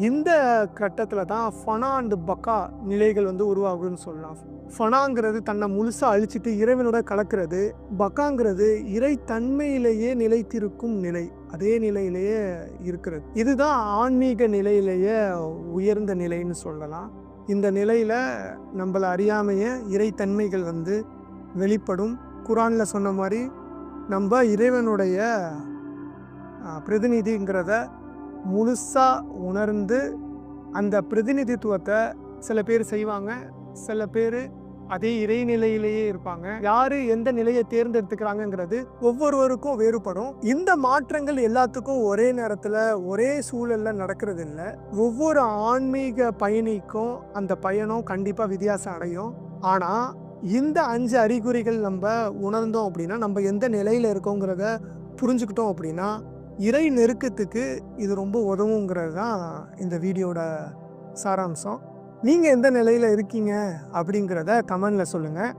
இந்த கட்டத்தில் தான் ஃபனா அண்டு பக்கா நிலைகள் வந்து உருவாகுதுன்னு சொல்லலாம். ஃபனாங்கிறது தன்னை முழுசாக அழிச்சிட்டு இறைவனோட கலக்கிறது பக்காங்கிறது இறை தன்மையிலேயே நிலைத்திருக்கும் நிலை அதே நிலையிலேயே இருக்கிறது. இதுதான் ஆன்மீக நிலையிலேயே உயர்ந்த நிலைன்னு சொல்லலாம். இந்த நிலையில் நம்மளை அறியாமைய இறைத்தன்மைகள் வந்து வெளிப்படும். குரானில் சொன்ன மாதிரி நம்ம இறைவனுடைய பிரதிநிதிங்கிறத முழுசாக உணர்ந்து அந்த பிரதிநிதித்துவத்தை சில பேர் செய்வாங்க சில பேர் அதே இறைநிலையிலேயே இருப்பாங்க. யாரு எந்த நிலையை தேர்ந்தெடுத்துக்கிறாங்கங்கிறது ஒவ்வொருவருக்கும் வேறுபடும். இந்த மாற்றங்கள் எல்லாத்துக்கும் ஒரே நேரத்தில் ஒரே சூழல்ல நடக்கிறது இல்லை ஒவ்வொரு ஆன்மீக பயணிக்கும் அந்த பயணம் கண்டிப்பாக வித்தியாசம் அடையும். ஆனால் இந்த அஞ்சு அறிகுறிகள் நம்ம உணர்ந்தோம் அப்படின்னா நம்ம எந்த நிலையில் இருக்கோங்கிறத புரிஞ்சுக்கிட்டோம் அப்படின்னா இறை நெருக்கத்துக்கு இது ரொம்ப உதவுங்கிறது தான் இந்த வீடியோட சாராம்சம். நீங்கள் எந்த நிலையில் இருக்கீங்க அப்படிங்கிறத கமெண்டில் சொல்லுங்கள்